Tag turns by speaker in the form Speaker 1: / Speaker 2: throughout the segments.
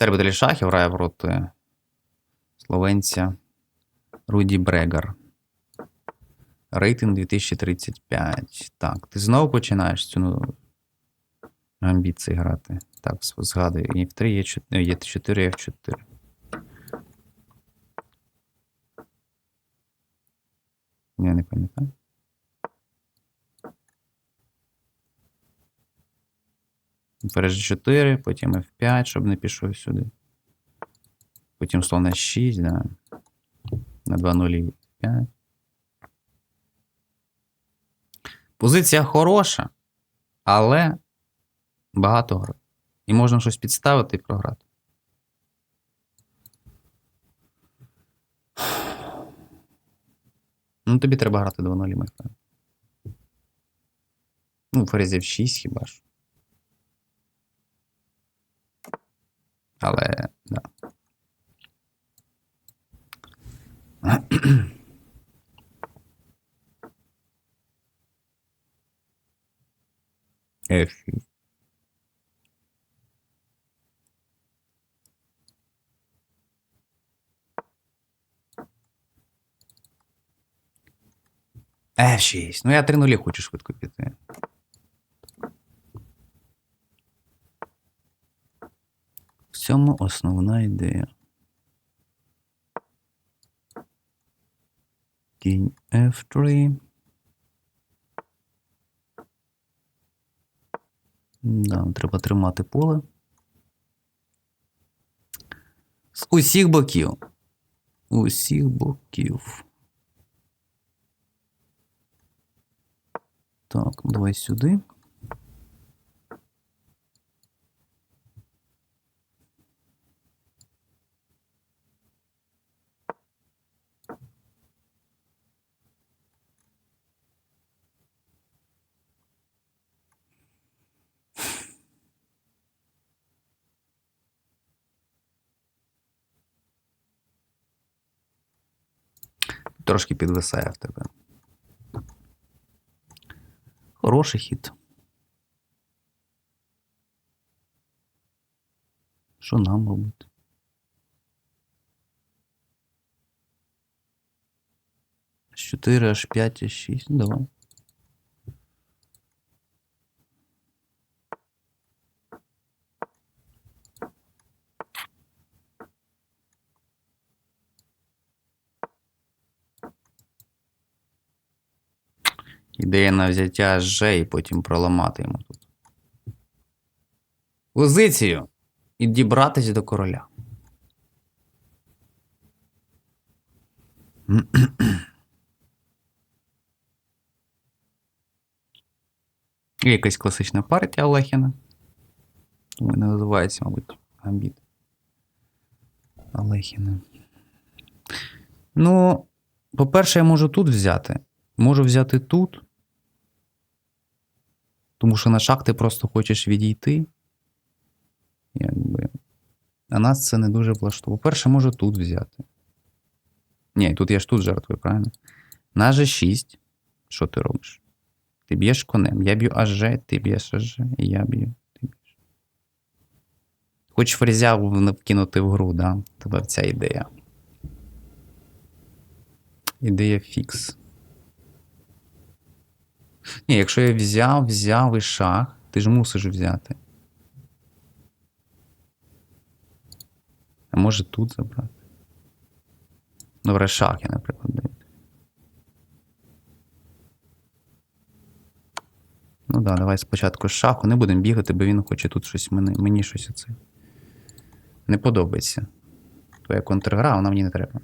Speaker 1: Тербитель шахів грає проти словенця Руді Брегар. Рейтинг 2035. Так, ти знову починаєш цю ну, амбіції грати. Так, згадую. І в 3 є 4, є 4 F4. Я не пам'ятаю. Перш 4, потім F5, щоб не пішов сюди. Потім слон на 6, да. На 2 0 5. Позиція хороша, але багато гри. І можна щось підставити і програти. Ну, тобі треба грати 2 0 Михайло. Ну, ферзів 6 хіба ж. Але, да. F. F6. Ну я 3 нулі хочу швидко піти. Цьому основна ідея. Кінь F3. Да, треба тримати поле. З усіх боків. Усіх боків. Так, давай сюди. Трошки підвисає в тебе. Хороший хід. Що нам робити? З 4 аж 5 аж 6. Ну, давай. Ідея на взяття Ж і потім проламати йому тут. Позицію і дібратись до короля. Якась класична партія Олехіна. Тому не називається, мабуть, Гамбіт. Олехіна. Ну, по-перше, я можу тут взяти. Можу взяти тут. Тому що на шаг ти просто хочеш відійти. Якби. А нас це не дуже влаштовує. По-перше, можу тут взяти. Ні, тут я ж тут жертвую, правильно? На G6. Що ти робиш? Ти б'єш конем. Я б'ю АЖ, ти б'єш АЖ, і я б'ю. Ти б'єш. Хоч фрезя вкинути в гру, да? Тебе ця ідея. Ідея фікс. Ні, якщо я взяв, взяв і шах, ти ж мусиш взяти. А може тут забрати? Добре, шах я, наприклад, даю. Ну да, давай спочатку шаху. Не будемо бігати, бо він хоче тут щось мені, мені щось оце. Не подобається. Твоя контргра, вона мені не треба.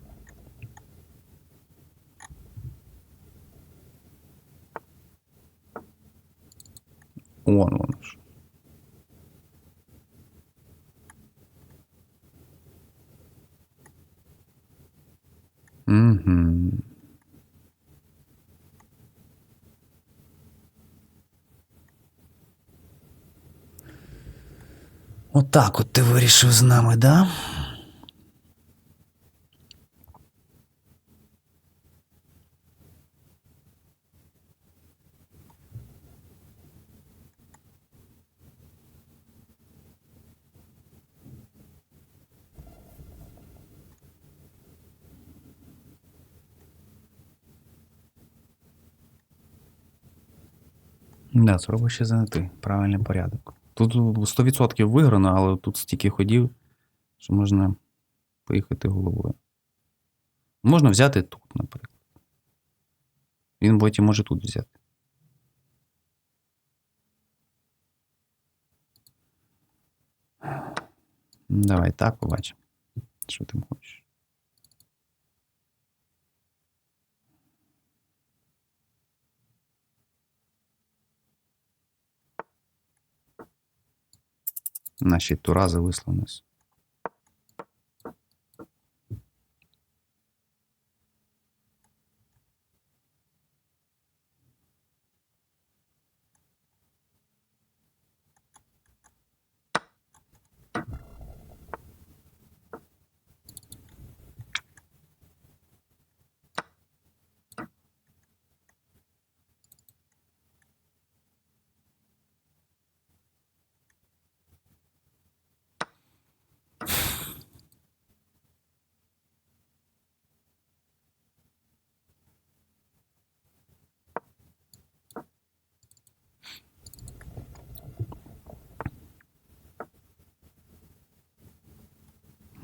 Speaker 1: Вон воно ж. Угу. Отак от ти вирішив з нами, да? Да, спробуй ще знайти правильний порядок. Тут 100% виграно, але тут стільки ходів, що можна поїхати головою. Можна взяти тут, наприклад. Він потім може тут взяти. Давай так побачимо. Що ти хочеш. Наші тура зависли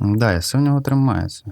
Speaker 1: Да, я нього тримається.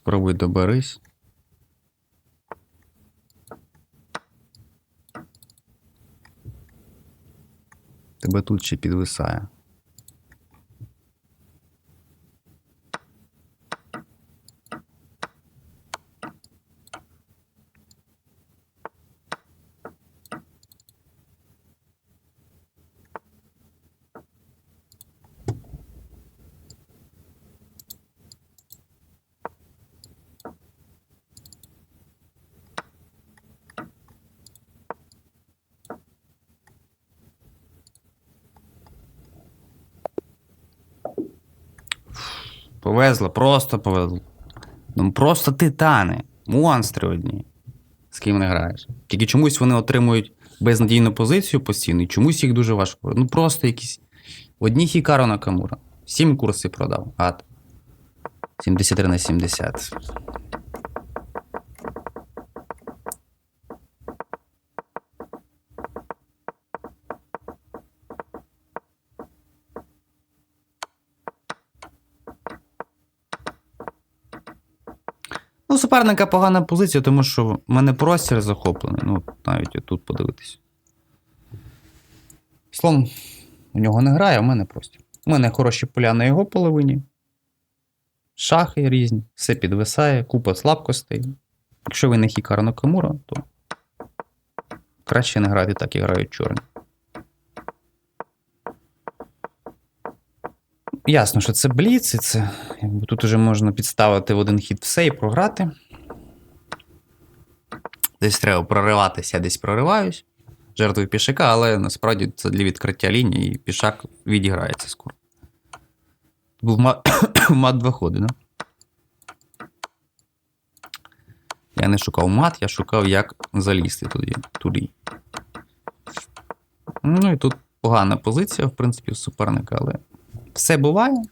Speaker 1: Спробуй доберись. Тебе тут ще підвисає. Повезло, просто повезло. Ну просто титани, монстри одні. З ким не граєш. Тільки чомусь вони отримують безнадійну позицію постійно, і чомусь їх дуже важко. Ну просто якісь. Одні Хікаро Накамура. Сім курсів продав. Гад. 73 на 70. Суперника погана позиція, тому що в мене простір захоплений. Ну, навіть отут подивитись. Слон у нього не грає, а в мене простір. У мене хороші поля на його половині. Шахи різні, все підвисає, купа слабкостей. Якщо ви не Хікар Накамура, то краще не грати так, як грають чорні. Ясно, що це бліц, і це тут уже можна підставити в один хід все і програти. Десь треба прориватися, я десь прориваюсь. Жертвую пішака, але насправді це для відкриття лінії, і пішак відіграється скоро. Був мат, два ходи, да? Я не шукав мат, я шукав, як залізти туди. туди. Ну і тут погана позиція, в принципі, суперника, але все буває.